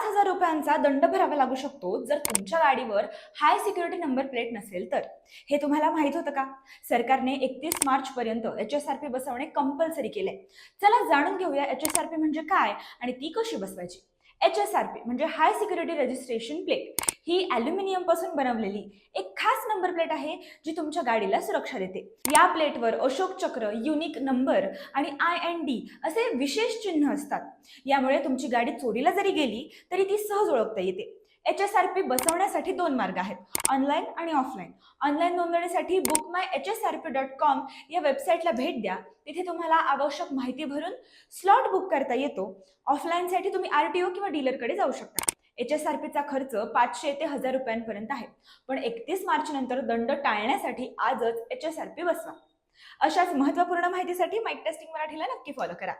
पाच हजार रुपयांचा दंड भरावा लागू शकतो जर तुमच्या गाडीवर हाय सिक्युरिटी नंबर प्लेट नसेल तर. हे तुम्हाला माहीत होतं का? सरकारने एकतीस मार्च पर्यंत एच एस आर पी बसवणे कंपल्सरी केले चला जाणून घेऊया एच एस आर पी म्हणजे काय आणि ती कशी बसवायची? एच एस आर पी म्हणजे हाय सिक्युरिटी रजिस्ट्रेशन प्लेट ही ॲल्युमिनियमपासून बनवलेली एक खास नंबर प्लेट आहे जी तुमच्या गाडीला सुरक्षा देते. या प्लेटवर अशोक चक्र युनिक नंबर आणि आय एन डी असे विशेष चिन्ह असतात. यामुळे तुमची गाडी चोरीला जरी गेली तरी ती सहज ओळखता येते. एच एस आर पी बसवण्यासाठी दोन मार्ग आहेत ऑनलाईन आणि ऑफलाईन ऑनलाईन नोंदणीसाठी book my H S R P dot com या वेबसाईटला भेट द्या. तिथे तुम्हाला आवश्यक माहिती भरून स्लॉट बुक करता येतो. ऑफलाईनसाठी तुम्ही आर टी ओ किंवा डीलरकडे जाऊ शकता. एच एस आर पीचा खर्च पाचशे ते हजार रुपयांपर्यंत आहे. पण एकतीस मार्च नंतर दंड टाळण्यासाठी आजच एच एस आर पी बसवा. अशाच महत्त्वपूर्ण माहितीसाठी माईक टेस्टिंग मराठीला नक्की फॉलो करा.